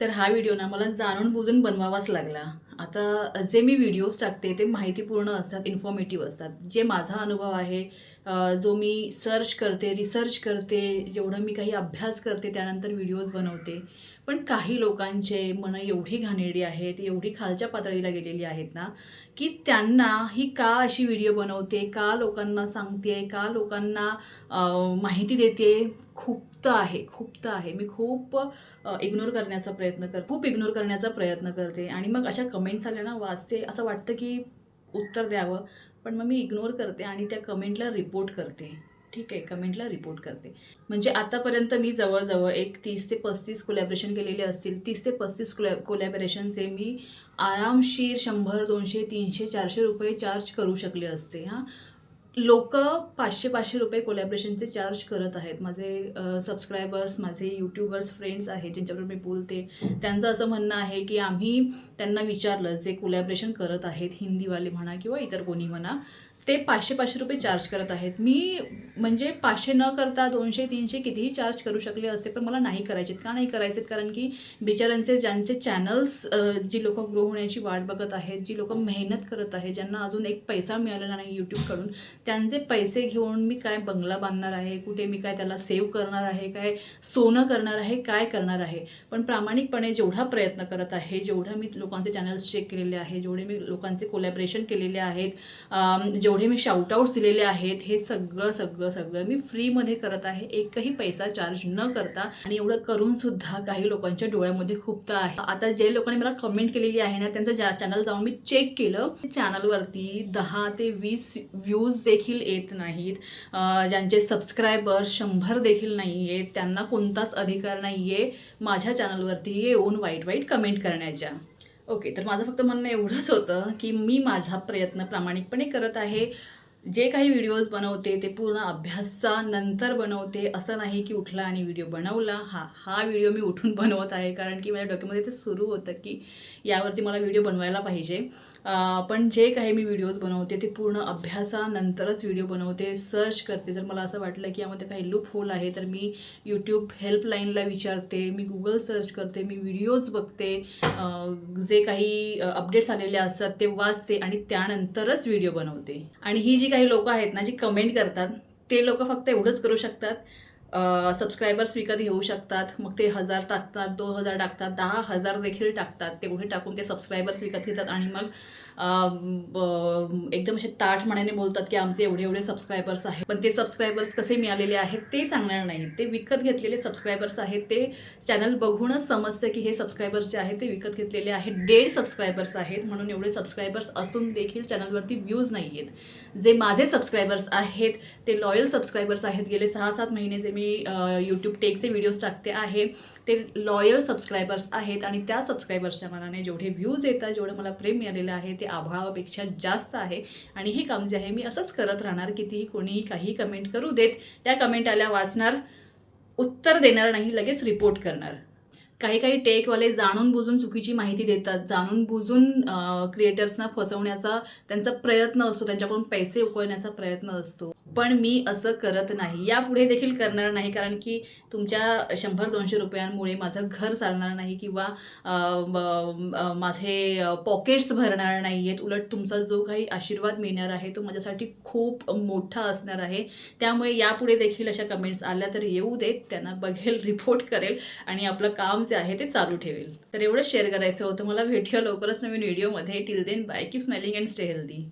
तर हा व्हिडिओ ना मला जाणून बुजून बनवावाच लागला. आता जे मी व्हिडिओज टाकते ते माहितीपूर्ण असतात इन्फॉर्मेटिव्ह असतात. जे माझा अनुभव आहे जो मी सर्च करते रिसर्च करते जेवढं मी काही अभ्यास करते त्यानंतर व्हिडिओज बनवते. पण काही लोकांचे मनं एवढी घाणेरडी आहेत एवढी खालच्या पातळीला गेलेली आहेत ना की त्यांना ही का अशी व्हिडिओ बनवते का लोकांना सांगते का लोकांना माहिती देते खूपतं आहे खूपतं आहे. मी खूप इग्नोर करण्याचा प्रयत्न कर खूप इग्नोर करण्याचा प्रयत्न करते आणि मग अशा कमेंट्स आल्या ना वाचते असं वाटतं की उत्तर द्यावं पण मग मी इग्नोर करते आणि त्या कमेंटला रिपोर्ट करते. ठीक आहे कमेंटला रिपोर्ट करते. म्हणजे आतापर्यंत मी जवळजवळ एक तीस ते पस्तीस कोलॅबरेशन केलेले असतील तीस ते पस्तीस कोलॅ कोलॅबरेशनचे मी आरामशीर शंभर दोनशे तीनशे चारशे रुपये चार्ज करू शकले असते हां. लोक पाचशे पाचशे रुपये कोलॅबरेशनचे चार्ज करत आहेत. माझे सबस्क्रायबर्स माझे यूट्यूबर्स फ्रेंड्स आहेत ज्यांच्याबरोबर मी बोलते. त्यांचं असं म्हणणं आहे की आम्ही त्यांना विचारलं जे कोलॅबरेशन करत आहेत हिंदीवाले म्हणा किंवा इतर कोणी म्हणा ते पाचशे पाचशे रुपये चार्ज करत आहेत. मी म्हणजे पाचशे न करता दोनशे तीनशे कितीही चार्ज करू शकले असते पण मला नाही करायचे का नाही करायचे कारण की बिचारांचे ज्यांचे चॅनल्स जी लोक ग्रो होण्याची वाट बघत आहेत जी लोक मेहनत करत आहेत ज्यांना अजून एक पैसा मिळालेला नाही यूट्यूबकडून त्यांचे पैसे घेऊन मी काय बंगला बांधणार आहे कुठे मी काय त्याला सेव्ह करणार आहे काय सोनं करणार आहे काय करणार आहे? पण प्रामाणिकपणे जेवढा प्रयत्न करत आहे जेवढं मी लोकांचे चॅनल्स चेक केलेले आहे जेवढे मी लोकांचे कोलॅबरेशन केलेले आहेत जेवढे मी शाउटआउट्स दिलेले आहेत हे सगळं सगळं सगळं मी फ्रीमध्ये करत आहे. एकही पैसा चार्ज न करता आणि एवढं करून सुद्धा काही लोकांच्या डोळ्यामध्ये खूपतं आहे. आता जे लोकांनी मला कमेंट केलेली आहे ना त्यांचं चॅनल जाऊन मी चेक केलं चॅनलवरती दहा ते वीस व्ह्यूज देखील येत नाहीत. ज्यांचे सबस्क्रायबर शंभर देखील नाही आहेत त्यांना कोणताच अधिकार नाही आहे माझ्या चॅनलवरती येऊन वाईट वाईट कमेंट करण्याच्या. ओके तर माझं फक्त म्हणणं एवढंच होतं की मी माझा प्रयत्न प्रामाणिकपणे करत आहे. जे काही व्हिडिओज बनवते ते पूर्ण अभ्यासानंतर बनवते. असं नाही की उठला आणि व्हिडिओ बनवला. हा हा व्हिडिओ मी उठून बनवत आहे. कारण की माझ्या डोक्यामध्ये ते सुरू होतं की यावरती मला व्हिडिओ बनवायला पाहिजे. पण जे काही मी व्हिडिओज बनवते ते पूर्ण अभ्यासानंतरच व्हिडिओ बनवते सर्च करते. जर मला असं वाटलं की यामध्ये काही लूप होल आहे तर मी यूट्यूब हेल्पलाईनला विचारते मी गुगल सर्च करते मी व्हिडिओज बघते. जे काही अपडेट्स आलेले असतात ते वाचते आणि त्यानंतरच व्हिडिओ बनवते. आणि ही जी काही लोकं आहेत ना जी कमेंट करतात ते लोक फक्त एवढंच करू शकतात. सबस्क्रायबर्स विकत घेऊ शकतात. मग ते हजार टाकतात दोन हजार टाकतात दहा हजार देखील टाकतात. तेवढे टाकून ते सबस्क्रायबर्स विकत घेतात आणि मग एकदम असे ताठ मनाने बोलतात की आमचे एवढे एवढे सबस्क्रायबर्स आहेत. पण ते सबस्क्रायबर्स कसे मिळालेले आहेत ते सांगणार नाही. ते विकत घेतलेले सबस्क्रायबर्स आहेत. ते चॅनल बघूनच समजतं की हे सबस्क्रायबर्स जे आहेत ते विकत घेतलेले आहेत. डेड सबस्क्रायबर्स आहेत. म्हणून एवढे सबस्क्रायबर्स असून देखील चॅनलवरती व्ह्यूज नाही आहेत जे माझे सबस्क्रायबर्स आहेत ते लॉयल सबस्क्रायबर्स आहेत. गेले सहा सात महिने जे मी यूट्यूब टेकचे व्हिडिओज टाकते आहे. ते लॉयल सबस्क्रायबर्स आहेत आणि त्या सबस्क्रायबर्सच्या मनाने जेवढे व्ह्यूज येतात जेवढं मला प्रेम मिळालेलं आहे ते आभाळापेक्षा जास्त आहे. आणि हे काम जे आहे मी असंच करत राहणार कितीही कोणीही काही कमेंट करू देत त्या कमेंट आल्या वाचणार उत्तर देणार नाही लगेच रिपोर्ट करणार. काही काही टेकवाले जाणून बुजून चुकीची माहिती देतात. जाणून बुजून क्रिएटर्सना फसवण्याचा त्यांचा प्रयत्न असतो. त्यांच्याकडून पैसे उकळण्याचा प्रयत्न असतो. पण मी असं करत नाही. यापुढे देखील करणार नाही. कारण की तुमच्या शंभर दोनशे रुपयांमुळे माझं घर चालणार नाही किंवा माझे पॉकेट्स भरणार नाही आहेत उलट तुमचा जो काही आशीर्वाद मिळणार आहे तो माझ्यासाठी खूप मोठा असणार आहे. त्यामुळे यापुढे देखील अशा कमेंट्स आल्या तर येऊ देत. त्यांना बघेल रिपोर्ट करेल आणि आपलं काम जे आहे ते चालू ठेवेल. तर एवढं शेअर करायचं होतं. मला भेटूया लवकरच नवीन व्हिडिओमध्ये till then bye keep smiling and stay healthy